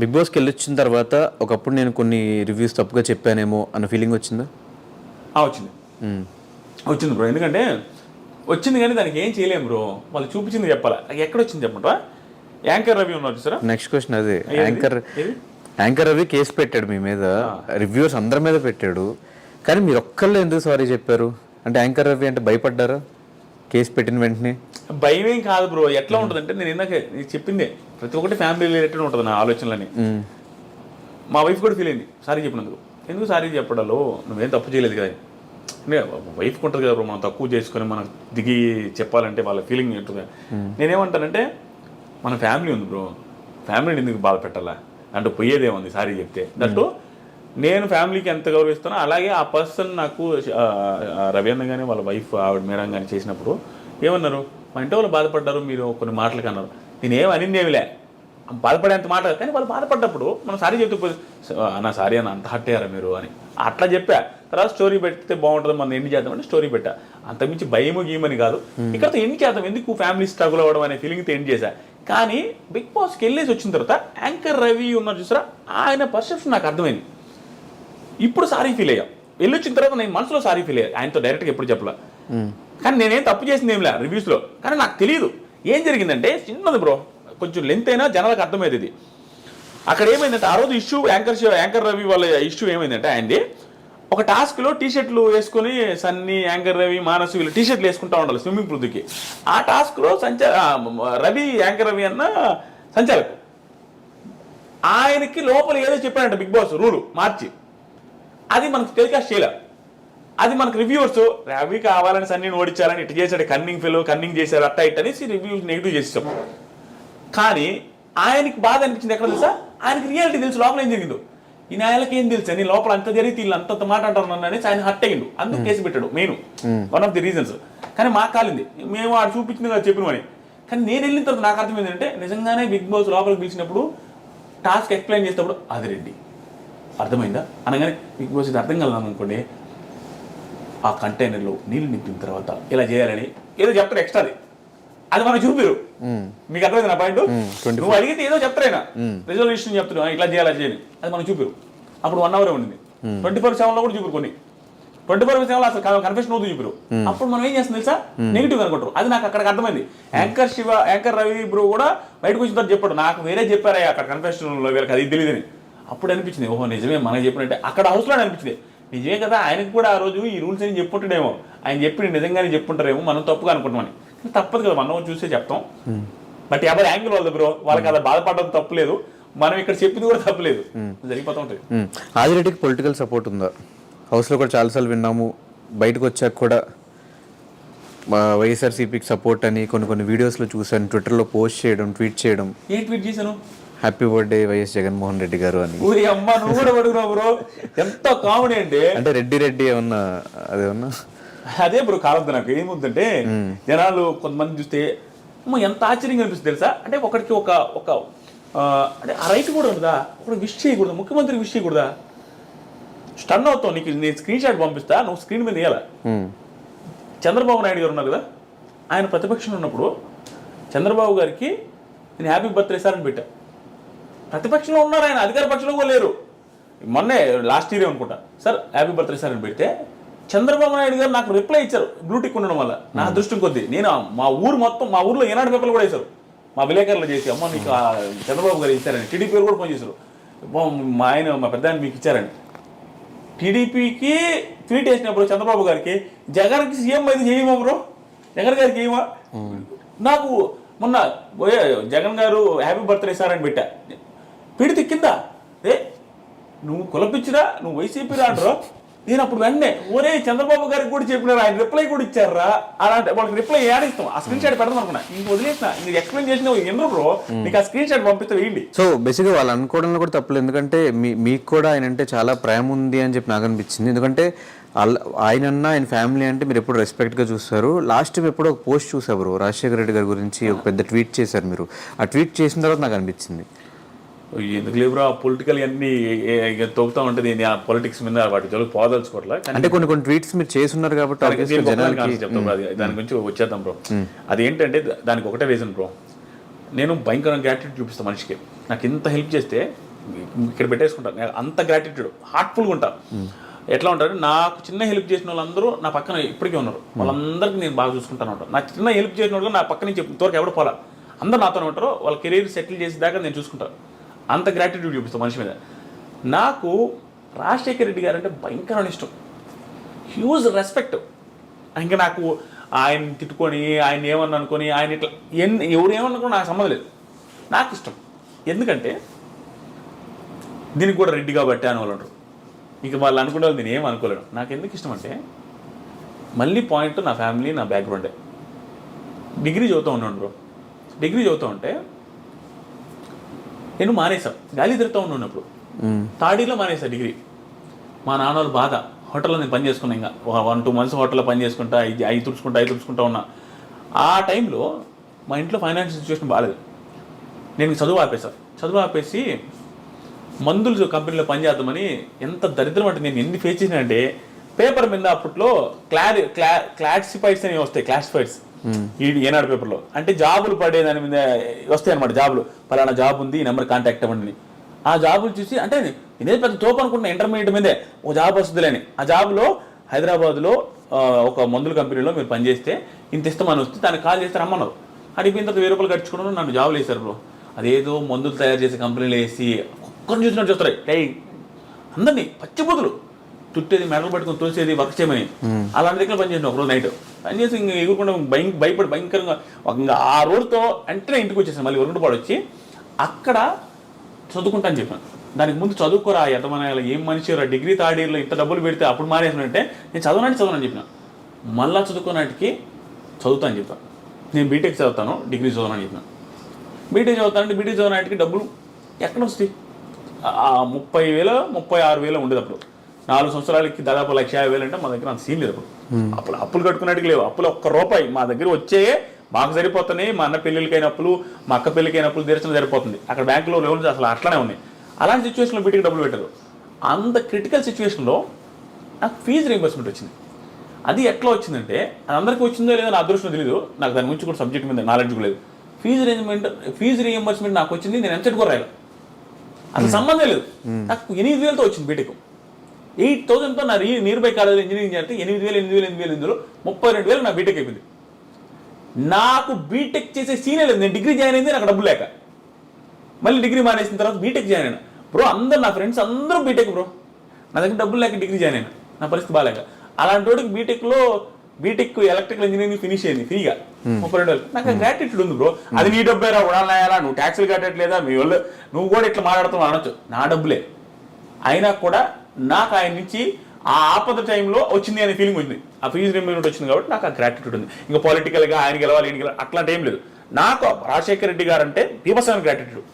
Big బాస్కి వెళ్ళి వచ్చిన తర్వాత ఒకప్పుడు నేను కొన్ని రివ్యూస్ తప్పుగా చెప్పానేమో అన్న ఫీలింగ్ వచ్చిందా? వచ్చింది. వచ్చింది బ్రో. ఎందుకంటే వచ్చింది కానీ దానికి ఏం చేయలేము బ్రో. వాళ్ళు చూపించింది చెప్పాలా? ఎక్కడ వచ్చింది చెప్పమంటా యాంకర్ రవి ఉన్నారు చూసారా? నెక్స్ట్ క్వశ్చన్ అదే? యాంకర్? యాంకర్ రవి కేసు పెట్టాడు మీ మీద. రివ్యూవర్స్ అందరి మీద పెట్టాడు. కానీ మీరు ఒక్కళ్ళు ఎందుకు సారీ చెప్పారు? అంటే యాంకర్ రవి అంటే భయపడ్డారా? కేసు పెట్టిన వెంటనే? భయం ఏం కాదు బ్రో. ఎట్లా ఉంటుంది అంటే నేను ఇందాక చెప్పిందే ప్రతి ఒక్కటి ఫ్యామిలీ రిలేటెడ్ ఉంటుంది నా ఆలోచనలని. మా వైఫ్ కూడా ఫీల్ అయింది సారీ చెప్పినందుకు. ఎందుకు సారీ చెప్పడాలో? నువ్వేం తప్పు చేయలేదు కదా. వైఫ్ ఉంటుంది కదా బ్రో మనం తక్కువ చేసుకొని మనం దిగి చెప్పాలంటే వాళ్ళ ఫీలింగ్ ఉంటుంది నేనేమంటానంటే మన ఫ్యామిలీ ఉంది బ్రో ఫ్యామిలీని ఎందుకు బాధ పెట్టాలా? అంటే పోయేదేముంది సారీ చెప్తే. దట్టు నేను ఫ్యామిలీకి ఎంత గౌరవిస్తానో అలాగే ఆ పర్సన్ నాకు రవీంద్ర కానీ వాళ్ళ వైఫ్ ఆవిడ మేడం కానీ చేసినప్పుడు ఏమన్నారు? మా ఇంటి వాళ్ళు బాధపడ్డారు మీరు కొన్ని మాటలకి అన్నారు. నేను అనిందేమిలే. బాధపడేంత మాట కానీ వాళ్ళు బాధపడ్డప్పుడు మనం సారీ చెప్తే అన్న సారీ అన్న అంత హట్ అయ్యారా మీరు? అని. అట్లా చెప్పా. తర్వాత స్టోరీ పెడితే బాగుంటుంది మనం ఎన్ని చేద్దామంటే స్టోరీ పెట్టా. అంతకుమించి భయము గీమని కాదు. ఇక్కడ ఎన్ని చేద్దాం. ఎందుకు ఫ్యామిలీ స్ట్రగుల్ అవ్వడం అనే ఫీలింగ్తో ఎండ్ చేశా. కానీ బిగ్ బాస్కి వెళ్ళేసి వచ్చిన తర్వాత యాంకర్ రవి ఉన్నారు చూసారా? ఆయన పర్సెప్షన్ నాకు అర్థమైంది. ఇప్పుడు సారీ ఫీల్ అయ్యా. వెళ్ళొచ్చిన తర్వాత నేను మనసులో సారీ ఫీల్ అయ్యా. ఆయనతో డైరెక్ట్గా ఎప్పుడు చెప్పలా. కానీ నేనేం తప్పు చేసింది ఏం లే రివ్యూస్లో. కానీ నాకు తెలియదు ఏం జరిగిందంటే చిన్నది బ్రో కొంచెం లెంత్ అయినా జనాలకు అర్థమైంది ఇది. అక్కడ ఏమైందంటే ఆ రోజు ఇష్యూ యాంకర్ యాంకర్ రవి వాళ్ళ ఇష్యూ ఏమైందంటే ఆయనది ఒక టాస్క్లో టీ షర్ట్లు వేసుకొని సన్నీ యాంకర్ రవి మానసు వీళ్ళు టీ షర్ట్లు వేసుకుంటా ఉండాలి స్విమ్మింగ్ పూల్కి ఆ టాస్క్లో సంచా రవి యాంకర్ రవి అన్న సంచాలకు ఆయనకి లోపల ఏదో చెప్పాడంట బిగ్ బాస్ రూలు మార్చి. అది మనకు టెలికాస్ట్ చేయలేదు అది మనకు రివ్యూవర్స్ రవి కావాలని సన్నీని ఓడించాలని ఇటు చేశాడు కన్నింగ్ ఫెలో కన్నింగ్ చేశారు అట్ట ఇట్ అనేసి రివ్యూస్ నెగిటివ్ చేసాం కానీ ఆయనకి బాధ అనిపించింది ఎక్కడ తెలుసా? ఆయనకి రియాలిటీ తెలుసు లోపల ఏం జరిగిందో. ఈ నాయలకి ఏం తెలుసు? అని లోపల అంత జరిగితే వీళ్ళు అంత మాట అంటారు నన్ను అనేసి ఆయన హట్ అయ్యిండు. అందుకు కేసు పెట్టాడు main one of the reasons కానీ మాకు కాలింది. మేము ఆడు చూపించింది కదా చెప్పినమని కానీ నేను వెళ్ళిన తర్వాత నాకు అర్థం ఏంటంటే నిజంగానే బిగ్ బాస్ లోపలికి పిలిచినప్పుడు టాస్క్ ఎక్స్ప్లెయిన్ చేసేటప్పుడు అది రెడ్డి అర్థమైందా? అనగానే బిగ్ బాస్ ఇది అర్థం కలదాం అనుకోండి. ఆ కంటైనర్లో నీళ్ళు నింపిన తర్వాత ఇలా చేయాలని ఏదో చెప్తారు ఎక్స్ట్రాది అది మనం చూపిరు. మీకు అర్థమైంది నా పాయింట్ నువ్వు అడిగితే ఏదో చెప్తారైనా? రిజల్యూషన్ చెప్తున్నా ఇట్లా చేయాలి చేయని అది మనం చూపిరు. అప్పుడు వన్ అవర్ ఉండింది. ట్వంటీ ఫోర్ సెవెన్లో కూడా చూపిరు కొన్ని. ట్వంటీ ఫోర్ సెవెన్లో అసలు కన్ఫెషన్ అవుతుంది చూపిరు. అప్పుడు మనం ఏం చేస్తాం తెలుసా? నెగిటివ్ అనుకుంటారు. అది నాకు అక్కడికి అర్థమైంది. Anchor Shiva anchor Ravi bro కూడా బయటకు వచ్చిన తర్వాత చెప్పాడు. నాకు వేరే చెప్పారా అక్కడ కన్ఫెషన్లో వీళ్ళకి అది తెలియదని. అప్పుడు అనిపించింది ఓహో నిజమే మనకి చెప్పినట్టే. అక్కడ హౌస్లో అనిపించింది. నిజమే కదా? ఆయనకు కూడా ఆ రోజు ఈ రూల్స్ అని చెప్పుంటాడేమో. ఆయన చెప్పి నిజంగానే చెప్పుంటారేమో. మనం తప్పుగా అనుకుంటామని తప్పదు కదా మనం చూసే చెప్తాం. బట్ ఎవరి యాంగిల్ వాళ్ళది బ్రో? వాళ్ళకి అలా బాధపడడం తప్పులేదు మనం ఇక్కడ చెప్పింది కూడా తప్పులేదు జరిగిపోతూ ఉంటుంది. ఆదిరెడ్డికి పొలిటికల్ సపోర్ట్ ఉందా? హౌస్లో కూడా చాలాసార్లు విన్నాము. బయటకు వచ్చాక కూడా వైఎస్ఆర్సీపీకి సపోర్ట్ అని కొన్ని కొన్ని వీడియోస్లో చూశాను. ట్విట్టర్లో పోస్ట్ చేయడం ట్వీట్ చేయడం. ఏం ట్వీట్ చేశాను? Happy birthday Y S Jaganmohan Reddy garu అని. ఊరి అమ్మ నువ్వు కూడా పడుకున్నావు బ్రో. ఎంత కామెడీ అంటే అంటే రెడ్డి రెడ్డి ఏమన్నా అదేమన్నా? అదే బ్రో కాలద్దు నాకు ఏముందంటే జనాలు కొంతమంది చూస్తే అమ్మ ఎంత ఆశ్చర్యంగా అనిపిస్తుంది తెలుసా? అంటే ఒకరికి ఒక ఒక అంటే ఆ రైట్ కూడా ఉందా ఒకటి విష్ చేయకూడదు? ముఖ్యమంత్రికి విష్ చేయకూడదా? స్టన్ అవుతావు నీకు నేను స్క్రీన్ షాట్ పంపిస్తా నువ్వు స్క్రీన్ మీద వేయాల. చంద్రబాబు నాయుడు గారు ఉన్నారు కదా? ఆయన ప్రతిపక్షంలో ఉన్నప్పుడు చంద్రబాబు గారికి నేను హ్యాపీ బర్త్డే సార్ అని పెట్టా. ప్రతిపక్షంలో ఉన్నారు ఆయన అధికార పక్షంలో కూడా లేరు. మొన్నే లాస్ట్ ఇయర్ అనుకుంటా. సార్ హ్యాపీ బర్త్డే సార్ అని పెడితే చంద్రబాబు నాయుడు గారు నాకు రిప్లై ఇచ్చారు బ్లూటిక్ ఉండడం వల్ల. నా అదృష్టం కొద్దీ. నేను మా ఊరు మొత్తం మా ఊర్లో ఏనాడు పేపర్లు కూడా వేశారు. మా విలేకరులు చేసి అమ్మ నీకు చంద్రబాబు గారు ఇచ్చారని. టీడీపీ కూడా ఫోన్ చేశారు. "అబ్బా, మా ఆయన మా పెద్ద మీకు ఇచ్చారని. టీడీపీకి ట్వీట్ వేసినప్పుడు చంద్రబాబు గారికి జగన్కి సీఎం అయితే చేయమా బ్రో? జగన్ గారికి ఏమా? నాకు మొన్న జగన్ గారు హ్యాపీ బర్త్డే సార్ అని పెట్టా. పీడితి కింద. ఏ? నువ్వు కులపిచ్చిరా? నువ్వు వైసీపీ రాడరా? నేను అప్పుడు వెంటనే ఓరే చంద్రబాబు గారికి కూడా చెప్పినారు? ఆయన రిప్లై కూడా ఇచ్చారా? అలాంటి వాళ్ళకి రిప్లై ఏడిస్తాం. ఆ స్క్రీన్ షాట్ పెడదాం అనుకున్నా. ఇంక వదిలేసిన. నీకు ఎక్స్ప్లెయిన్ చేసిన ఎన్నో బ్రో? నీకు ఆ స్క్రీన్ షాట్ పంపిస్తే వేయండి. సో బేసిక్గా వాళ్ళు అనుకోవడంలో కూడా తప్పలేదు. ఎందుకంటే మీ మీకు కూడా ఆయన అంటే చాలా ప్రేమ ఉంది అని చెప్పి నాకు అనిపించింది. ఎందుకంటే వాళ్ళ- ఆయనన్నా ఆయన ఫ్యామిలీ అంటే మీరు ఎప్పుడు రెస్పెక్ట్గా చూస్తారు. లాస్ట్ టైం ఎప్పుడో ఒక పోస్ట్ చూసారు రాజశేఖర రెడ్డి గారి గురించి ఒక పెద్ద ట్వీట్ చేశారు మీరు. ఆ ట్వీట్ చేసిన తర్వాత నాకు అనిపించింది. ఎందుకు లేవురా? పొలిటికల్ అన్ని తొక్కుతా ఉంటుంది. ఆ పొలిటిక్స్ మీద వాటి జోలికి పోదలుచుకోవట్లే అంటే కొన్ని కొన్ని ట్వీట్స్ మీరు చేస్తున్నారు కాబట్టి చెప్తాం దాని గురించి వచ్చేద్దాం బ్రో. అది ఏంటంటే దా- దానికి ఒకటే రీజన్ బ్రో. నేను భయంకరంగా గ్రాటిట్యూడ్ చూపిస్తాను మనిషికి. నాకు ఇంత హెల్ప్ చేస్తే ఇక్కడ పెట్టేసుకుంటాను నేను అంత గ్రాటిట్యూడ్ హార్ట్ఫుల్గా ఉంటాను ఎట్లా ఉంటారు? నాకు చిన్న హెల్ప్ చేసిన వాళ్ళందరూ నా పక్కన ఇప్పటికే ఉన్నారు. వాళ్ళందరికీ నేను బాగా చూసుకుంటాను ఉంటాను నాకు చిన్న హెల్ప్ చేసిన వాళ్ళు నా పక్క నుంచి ఇంతవరకు ఎవరు పోలా. అందరూ నాతోనే ఉంటారు. వాళ్ళ కెరీర్ సెటిల్ చేసి దాకా నేను చూసుకుంటాను అంత గ్రాటిట్యూడ్ చూపిస్తాం మనిషి మీద. నాకు రాజశేఖర రెడ్డి గారు అంటే భయంకరమైన ఇష్టం. హ్యూజ్ రెస్పెక్ట్ ఇంకా నాకు ఆయన తిట్టుకొని ఆయన ఏమన్నా అనుకొని ఆయన ఇట్లా ఎన్ని ఎవరు ఏమన్నా నాకు సంబంధం లేదు. నాకు ఇష్టం. ఎందుకంటే దీనికి కూడా రెడ్డి కాబట్టి అని వాళ్ళు అంటారు. ఇక వాళ్ళు అనుకునే వాళ్ళు నేను ఏం అనుకోలేను. నాకు ఎందుకు ఇష్టం అంటే మళ్ళీ పాయింట్ నా ఫ్యామిలీ నా బ్యాక్గ్రౌండే డిగ్రీ చదువుతూ ఉన్నాను బ్రో. డిగ్రీ చదువుతూ ఉంటే నేను మానేశాను గాలి తిరుగుతూ ఉన్నప్పుడు. మ్మ్. తాడీలో మానేసా డిగ్రీ. మా నాన్న వాళ్ళు బాధ. హోటల్లో నేను పని చేసుకున్నా ఇంకా. వన్ టూ మంత్స్ హోటల్లో పని చేసుకుంటా ఇది అవి తుడుచుకుంటా అవి తుడుచుకుంటా ఉన్నా. ఆ టైంలో మా ఇంట్లో ఫైనాన్షియల్ సిచ్యువేషన్ బాగాలేదు నేను చదువు ఆపేసా చదువు ఆపేసి మందులు కంపెనీలో పనిచేద్దామని ఎంత దరిద్రం అంటే నేను ఎన్ని ఫేస్ చేసినా అంటే పేపర్ మీద అప్పట్లో క్లారి క్లా క్లాసిఫైడ్స్ అని వస్తాయి క్లాసిఫైడ్స్. ఏనాడు పేపర్లో. అంటే జాబులు పడే దాని మీద వస్తాయి అనమాట జాబులు. పలానా జాబ్ ఉంది ఈ నెంబర్ కాంటాక్ట్ అవ్వండి. ఆ జాబులు చూసి అంటే ఇదే పెద్ద తోపు అనుకుంటున్నా ఇంటర్మీడియట్ మీదే ఒక జాబ్ వస్తుందిలేని ఆ జాబ్లో హైదరాబాద్లో ఒక మందుల కంపెనీలో మీరు పనిచేస్తే ఇంత ఇస్తామని వస్తే దానికి కాల్ చేస్తే రమ్మన్నారు. అడిగిపోయిన తర్వాత వెయ్యి రూపాయలు కట్టుకున్నాను నన్ను జాబులు వేశారు బ్రో. అదేదో మందులు తయారు చేసే కంపెనీలు వేసి ఒక్కరిని చూసినట్టు చూస్తారు లే అందరినీ పచ్చిబుద్ధులు చుట్టేది మెడలు పట్టుకొని తోసేది వర్క్ చేయమని. అలాంటి దగ్గర పనిచేసిన ఒకరోజు నైట్. పని చేసి ఇంకా ఎగురుకుండా భయం భయపడి భయంకరంగా ఇంకా ఆ రోజుతో వెంటనే ఇంటికి వచ్చేసాను. మళ్ళీ వరుగుంటపాడు వచ్చి అక్కడ చదువుకుంటా అని చెప్పాను. దానికి ముందు చదువుకోరా ఎంతమంది ఏం మనిషి డిగ్రీ థర్డ్ ఇయర్లో ఇంత డబ్బులు పెడితే అప్పుడు మానేసినంటే నేను చదవనంటే చదవనని చెప్పిన. మళ్ళా చదువుకోనాటికి చదువుతా అని చెప్పాను నేను బీటెక్ చదువుతాను డిగ్రీ చదవనని చెప్పిన. బీటెక్ చదువుతానంటే బీటెక్ చదవనాటికి డబ్బులు ఎక్కడ వస్తాయి? ముప్పై వేల ముప్పై ఆరు వేలు ఉండేది అప్పుడు. నాలుగు సంవత్సరాలకి దాదాపు లక్ష యాభై వేలు అంటే మా దగ్గర అంత సీన్ లేదు అప్పుడు. అప్పులు కట్టుకున్నట్టుగా లేవు. అప్పులు ఒక్క రూపాయి మా దగ్గర వచ్చే మాకు సరిపోతున్నాయి మా అన్న పెళ్ళిళ్ళకైన అప్పులు మా అక్క పెళ్ళికైన అప్పులు తీర్చడం సరిపోతుంది. అక్కడ బ్యాంకులో లోన్స్ అసలు అట్లానే ఉన్నాయి. అలాంటి సిచ్యువేషన్లో బీటికి డబ్బులు పెట్టారు. అంత క్రిటికల్ సిచ్యువేషన్లో నాకు ఫీజు రీంబర్స్మెంట్ వచ్చింది. అది ఎట్లా వచ్చిందంటే అది అందరికీ వచ్చిందో లేదో నా అదృష్టం తెలియదు నాకు దాని గురించి కూడా సబ్జెక్ట్ మీద నాలెడ్జ్ కూడా లేదు. ఫీజు రీయింబర్స్మెంట్ ఫీజు రీయింబర్స్మెంట్ నాకు వచ్చింది నేను ఎంసెట్ కూడా రాయలేదు అసలు సంబంధం లేదు. నాకు ఎనిమిది వేలతో వచ్చింది బీటెక్ ఎయిట్ థౌసండ్తో నా re near by college engineering చేస్తే ఎనిమిది వేలు ఎనిమిది వేలు ఎనిమిది వేలు ఇందులో ముప్పై రెండు వేలు నా బీటెక్ అయిపోయింది. నాకు బీటెక్ చేసే సీనే లేదు. నేను డిగ్రీ జాయిన్ అయింది నాకు డబ్బులు లేక. మళ్ళీ డిగ్రీ మానేసిన తర్వాత బీటెక్ జాయిన్ అయినా. బ్రో అందరు నా ఫ్రెండ్స్ అందరూ బీటెక్ బ్రో. నా దగ్గర డబ్బులు లేక డిగ్రీ జాయిన్ అయినా. నా పరిస్థితి బాగాలేక. అలాంటి వాడికి బీటెక్లో బీటెక్ ఎలక్ట్రికల్ ఇంజనీరింగ్ ఫినిష్ అయింది ఫ్రీగా. ముప్పై రెండు వేలు. నాకు గ్రాటిట్యూడ్ ఉంది బ్రో. అది నీ డబ్బేరా ఉడాలనాయాలా నువ్వు ట్యాక్సులు కట్టట్లేదా? మీ వాళ్ళు నువ్వు కూడా ఇట్లా మాట్లాడుతున్నావు అనొచ్చు. నా డబ్బులే. అయినా కూడా నాకు ఆయన నుంచి ఆ ఆపద టైంలో వచ్చింది అనే ఫీలింగ్ వచ్చింది ఆ ఫీజు రింబర్మెంట్ వచ్చింది కాబట్టి నాకు ఆ గ్రాటిట్యూడ్ ఉంది. ఇంకా పొలిటికల్గా ఆయన గెలవాలి ఈయన గెలవాలి అట్లాంటి ఏం లేదు. నాకు రాజశేఖర రెడ్డి గారు అంటే బీభత్సమైన గ్రాటిట్యూడ్